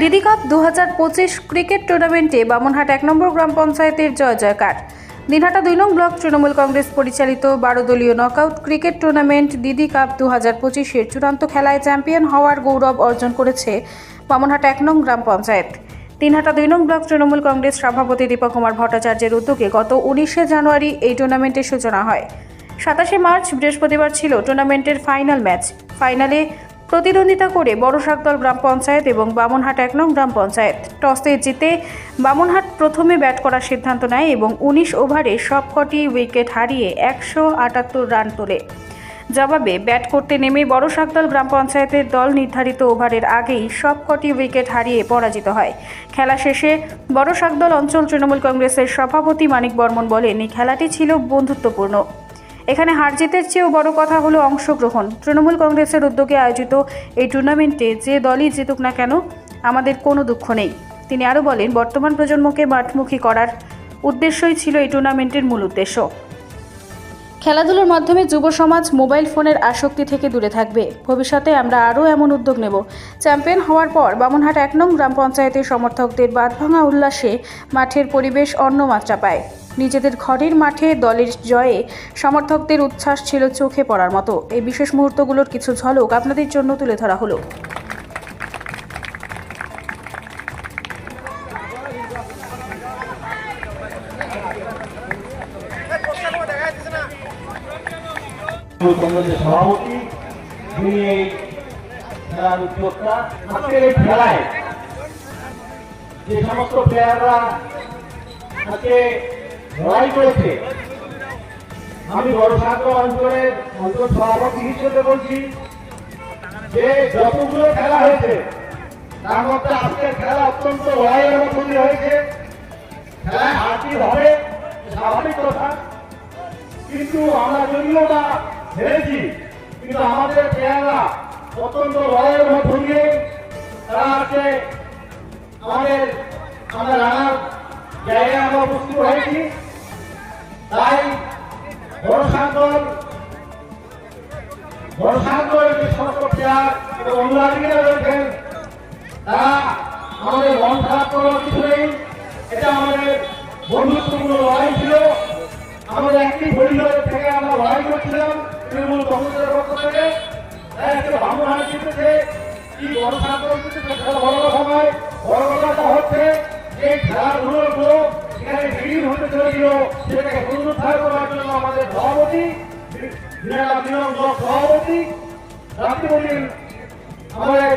দিদি কাপ দু পঁচিশ ক্রিকেট টুর্নামেন্টে বামনহাট এক নম্বর গ্রাম পঞ্চায়েতের জয় জয়কার। দিনহাটা দুই নং ব্লক তৃণমূল কংগ্রেস পরিচালিত বারো দলীয় knockout cricket tournament Didi cup দু হাজার পঁচিশের চূড়ান্ত খেলায় চ্যাম্পিয়ন হওয়ার গৌরব অর্জন করেছে বামনহাট এক নং গ্রাম পঞ্চায়েত। দিনহাটা দুই নং ব্লক তৃণমূল কংগ্রেস সভাপতি দীপক কুমার ভট্টাচার্যের উদ্যোগে গত উনিশে জানুয়ারি এই টুর্নামেন্টের সূচনা হয়। সাতাশে মার্চ বৃহস্পতিবার ছিল টুর্নামেন্টের ফাইনাল ম্যাচ। ফাইনালে প্রতিদ্বন্দ্বিতা করে বড় শাকদল গ্রাম পঞ্চায়েত এবং বামনহাট এক নং গ্রাম পঞ্চায়েত। টসে জিতে বামনহাট প্রথমে ব্যাট করার সিদ্ধান্ত নেয় এবং উনিশ ওভারে সবকটি উইকেট হারিয়ে একশো আটাত্তর রান তোলে। জবাবে ব্যাট করতে নেমে বড় শাকদল গ্রাম পঞ্চায়েতের দল নির্ধারিত ওভারের আগেই সবকটি উইকেট হারিয়ে পরাজিত হয়। খেলা শেষে বড় শাকদল অঞ্চল তৃণমূল কংগ্রেসের সভাপতি মানিক বর্মন বলেন, এই খেলাটি ছিল বন্ধুত্বপূর্ণ। এখানে হার জিতের চেয়েও বড় কথা হলো অংশগ্রহণ। তৃণমূল কংগ্রেসের উদ্যোগে আয়োজিত এই টুর্নামেন্টে যে দলই জিতুক না কেন, আমাদের কোনো দুঃখ নেই। তিনি আরও বলেন, বর্তমান প্রজন্মকে মাঠমুখী করার উদ্দেশ্যই ছিল এই টুর্নামেন্টের মূল উদ্দেশ্য। খেলাধুলোর মাধ্যমে যুব সমাজ মোবাইল ফোনের আসক্তি থেকে দূরে থাকবে। ভবিষ্যতে আমরা আরও এমন উদ্যোগ নেব। চ্যাম্পিয়ন হওয়ার পর বামনহাট এক নং গ্রাম পঞ্চায়েতের সমর্থকদের বাঁধভাঙা উল্লাসে মাঠের পরিবেশ অন্য মাত্রা পায়। নিজেদের ঘরের মাঠে দলের জয়ে সমর্থকদের উচ্ছ্বাস ছিল চোখে পড়ার মতো। এই বিশেষ মুহূর্তগুলোর কিছু ঝলক আপনাদের জন্য তুলে ধরা হলো। খেলায় যে সমস্ত প্লেয়াররা আজকে লড়াই করেছে। আমি সাগর অঞ্চলের অঞ্চল সভাপতি হিসেবে বলছি যে যতগুলো খেলা হয়েছে, তার মধ্যে আজকের খেলা অত্যন্ত লড়াইয়ের মধ্যে হয়েছে। খেলায় হারটি হবে, স্বাভাবিক কথা। কিন্তু আমরা যদিও বা হেরেছি, কিন্তু আমাদের প্লেয়াররা অত্যন্ত লড়াইয়ের মধ্য দিয়ে ভরসা দলের যে সমস্ত প্লেয়ার এবং অনুরাগীরা রয়েছেন, তারা আমাদের নেই। এটা আমাদের বন্ধুত্বপূর্ণ লড়াই ছিল। আমাদের একটি পরিবার থেকে আমরা লড়াই করছিলাম তৃণমূল পক্ষ থেকে। তাই আজকে ভাবনা জিতেছে। কি বড় জিতেছে বড় কথা নয় বড় কথাটা হচ্ছে যে খেলাধুলোর এখানে বিলীন হতে চলেছিল, সেটাকে পুনরুদ্ধার করার জন্য আমাদের সভাপতি সভাপতি বলেন আমাদের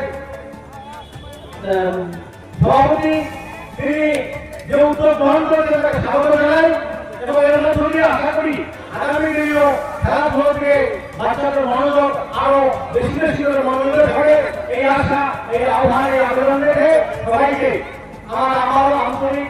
সভাপতি, তিনি যে উদ্যোগ গ্রহণ করেছেন তাকে স্বাগত জানাই, এবং এর মধ্য আশা করি আগামী দিনেও খেলাধুলোকে বাচ্চাদের মনোযোগ আরও বেশি বেশি করে মনোযোগ হবে। এই আশা, এই আহ্বান, এই আবেদন রেখে সবাইকে আমার আমারও আন্তরিক